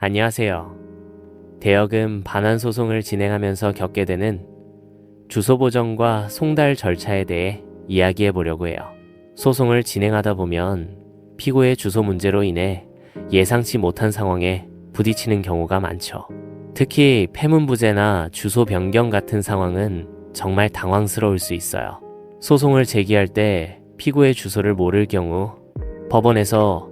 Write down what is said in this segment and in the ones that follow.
안녕하세요. 대여금 반환 소송을 진행하면서 겪게 되는 주소 보정과 송달 절차에 대해 이야기해 보려고 해요. 소송을 진행하다 보면 피고의 주소 문제로 인해 예상치 못한 상황에 부딪히는 경우가 많죠. 특히 폐문부제나 주소 변경 같은 상황은 정말 당황스러울 수 있어요. 소송을 제기할 때 피고의 주소를 모를 경우 법원에서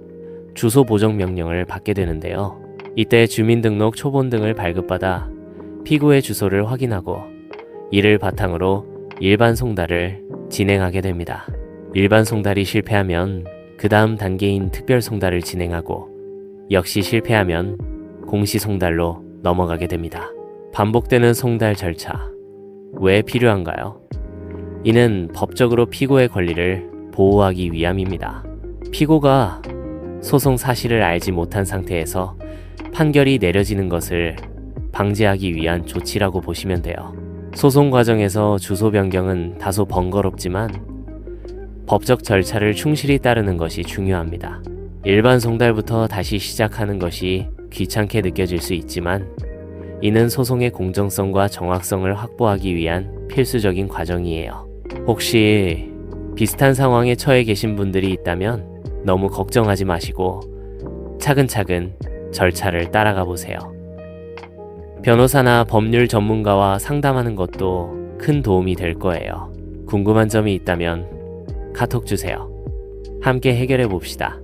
주소 보정 명령을 받게 되는데요. 이때 주민등록 초본 등을 발급받아 피고의 주소를 확인하고 이를 바탕으로 일반 송달을 진행하게 됩니다. 일반 송달이 실패하면 그 다음 단계인 특별 송달을 진행하고 역시 실패하면 공시 송달로 넘어가게 됩니다. 반복되는 송달 절차. 왜 필요한가요? 이는 법적으로 피고의 권리를 보호하기 위함입니다. 피고가 소송 사실을 알지 못한 상태에서 판결이 내려지는 것을 방지하기 위한 조치라고 보시면 돼요. 소송 과정에서 주소 변경은 다소 번거롭지만 법적 절차를 충실히 따르는 것이 중요합니다. 일반 송달부터 다시 시작하는 것이 귀찮게 느껴질 수 있지만 이는 소송의 공정성과 정확성을 확보하기 위한 필수적인 과정이에요. 혹시 비슷한 상황에 처해 계신 분들이 있다면 너무 걱정하지 마시고 차근차근 절차를 따라가 보세요. 변호사나 법률 전문가와 상담하는 것도 큰 도움이 될 거예요. 궁금한 점이 있다면 카톡 주세요. 함께 해결해 봅시다.